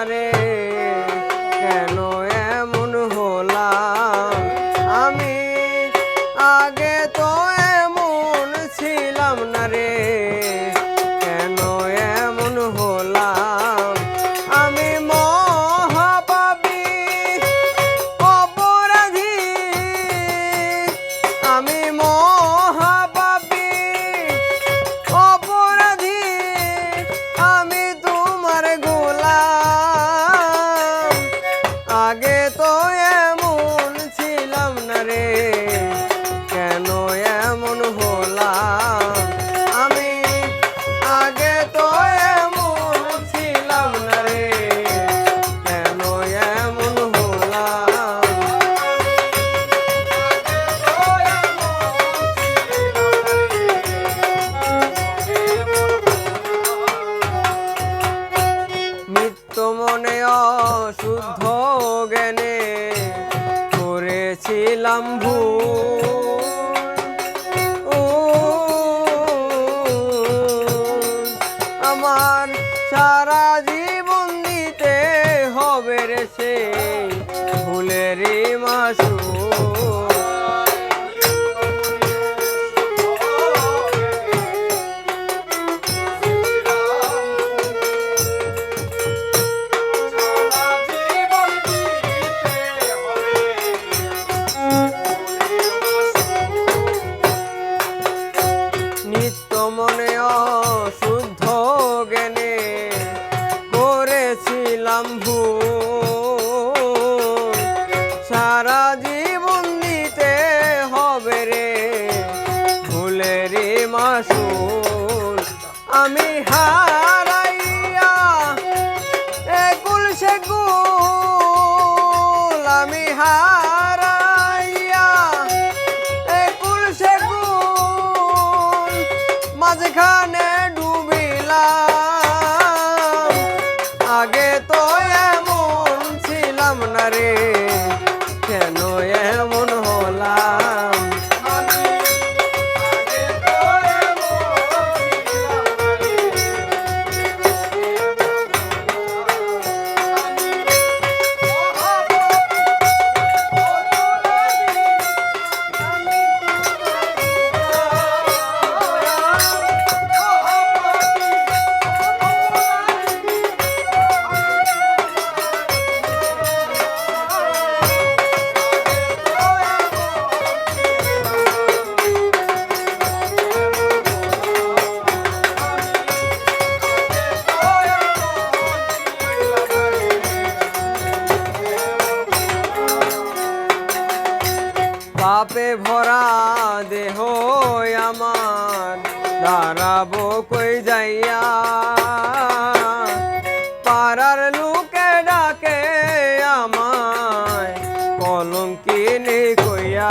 না রে মনে অশুদ্ধ জ্ঞানে করেছিলাম ভু আমার সারা জীবন দিতে হবে রে সে সারা জীবন দিতে হবে রে। ভুলের মাসুল আমি হারাইয়া পাপে ভরা দেহ আমার। দাঁড়াবো কই যাইয়া? পাড়ার লোকে ডাকে আমায়। কলম কিনে কইয়া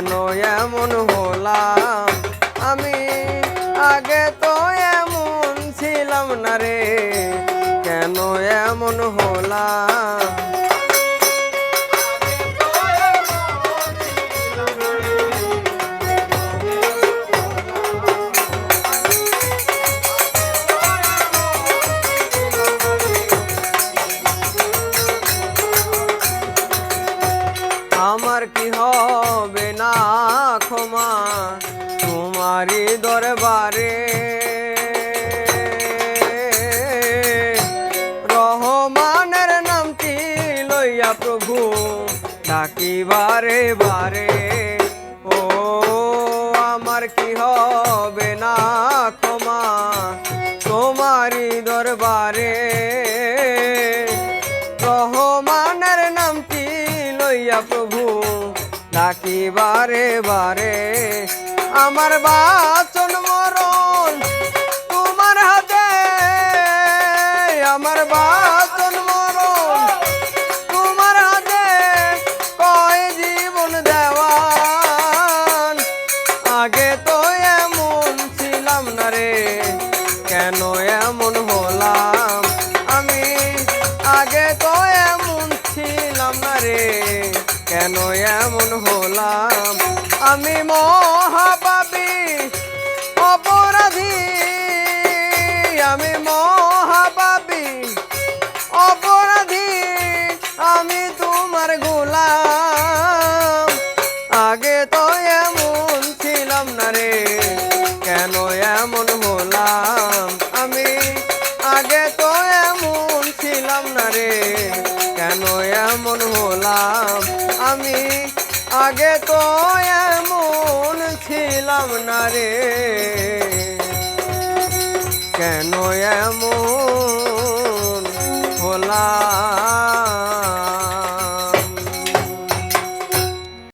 কেন এমন হলাম? আমি আগে তো এমন ছিলাম না রে। কেন এমন হলাম? আমার কি হবে? দরবারে। রহমানের নামটি লইয়া প্রভু ডাকি বারে। ও, আমার কি হবে না ক্ষমা তোমারই দরবারে। রহমানের নামটি লইয়া প্রভু ডাকি বারে বারে। আমার বাচন মরণ তোমার হাতে, আমার বাচন মরণ তোমার হাতে কয় জীবন দেওয়ান? আগে তো এমন ছিলাম না রে, কেন এমন হলাম? আমি আগে তো এমন ছিলাম না রে, কেন এমন হলাম? আমি মহাপাপী আমি মহাপাপী, অপরাধী, আমি তোমার গোলাম। আগে তো এমন ছিলাম না রে, কেন এমন হলাম? আমি আগে তো এমন ছিলাম না রে, কেন এমন হলাম? আমি আগে তো এমন ছিলাম না রে। কেন এমন